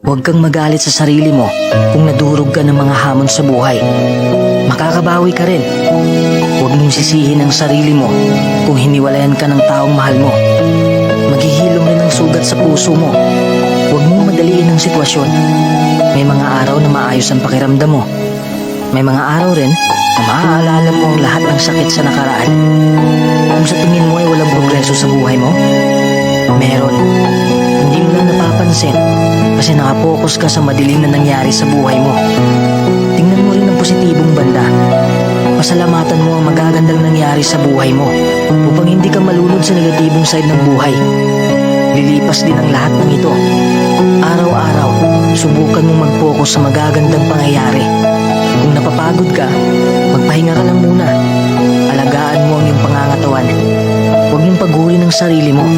Huwag kang magalit sa sarili mo kung nadurog ka ng mga hamon sa buhay. Makakabawi ka rin. Huwag mong sisihin ang sarili mo kung hiniwalayan ka ng taong mahal mo. Maghihilom rin ang sugat sa puso mo. Huwag mong madaliin ang sitwasyon. May mga araw na maayos ang pakiramdam mo. May mga araw rin na maaalala mo ang lahat ng sakit sa nakaraan. Kung sa tingin mo ay walang progreso sa buhay mo, meron. Hindi mo lang napapansin kasi nakapokus ka sa madilim na nangyari sa buhay mo. Tingnan mo rin ang positibong banda. Pasalamatan mo ang magagandang nangyari sa buhay mo upang hindi ka malulod sa negatibong side ng buhay. Lilipas din ang lahat ng ito. Araw-araw, subukan mong mag-focus sa magagandang pangyayari. Kung napapagod ka, magpahinga ka lang muna. Alagaan mo ang iyong pangangatawan. Huwag mong paghuli ng sarili mo.